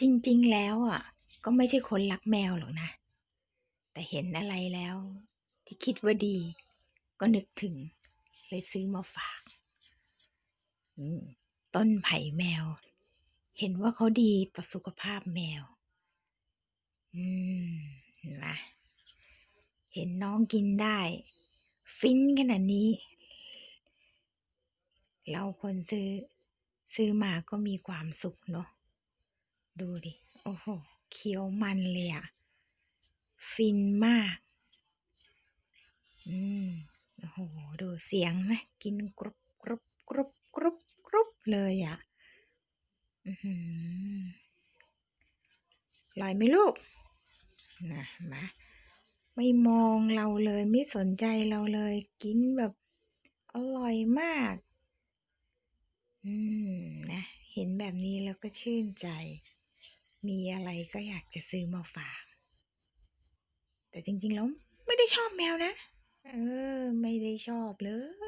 จริง ๆ แล้วอะ ก็ไม่ใช่คนรักแมวหรอกนะ แต่เห็นอะไรแล้ว ที่คิดว่าดี ก็นึกถึง เลยซื้อมาฝาก ต้นไผ่แมว เห็นว่าเขาดีต่อสุขภาพแมว อืมเห็นไหมเห็นน้องกินได้ ฟินขนาดนี้ เราคนซื้อ ซื้อมาก็มีความสุขเนาะ ดูดิ โอ้โห เคี้ยวมันเลยอะฟินมาก อืม โอ้โห ดูเสียงไหมกินกรุบกรุบกรุบกรุบกรุบเลยอะอือหืออร่อยไหมลูก นะมา ไม่มองเราเลย ไม่สนใจเราเลย กินแบบอร่อยมาก อืม นะ เห็นแบบนี้แล้วก็ชื่นใจ มีอะไรก็อยากจะซื้อมาฝาก แต่จริงๆแล้วไม่ได้ชอบแมวนะ เออ ไม่ได้ชอบเลย